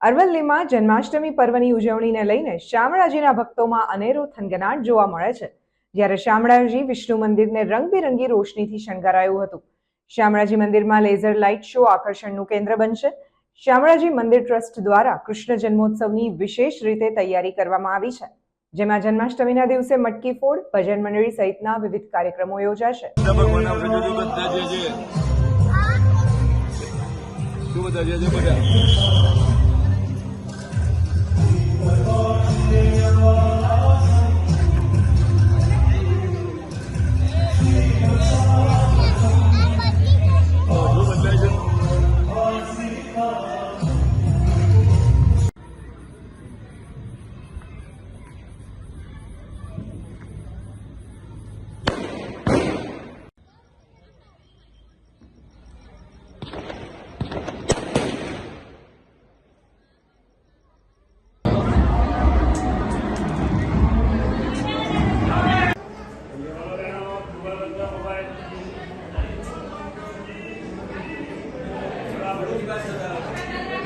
અરવલ્લીમાં જન્માષ્ટમી પર્વની ઉજવણીને લઈને શામળાજીના ભક્તોમાં અનેરો થનગનાટ જોવા મળે છે. જ્યારે શામળાજી વિષ્ણુ મંદિરને રંગબેરંગી રોશનીથી શણગારાયું હતું. શામળાજી મંદિરમાં લેઝર લાઇટ શો આકર્ષણનું કેન્દ્ર બનશે. શામળાજી મંદિર ટ્રસ્ટ દ્વારા કૃષ્ણ જન્મોત્સવની વિશેષ રીતે તૈયારી કરવામાં આવી છે. જેમાં જન્માષ્ટમીના દિવસે મટકી ફોડ, ભજન મંડળી સહિતના વિવિધ કાર્યક્રમો યોજાશે. બધા Obrigado,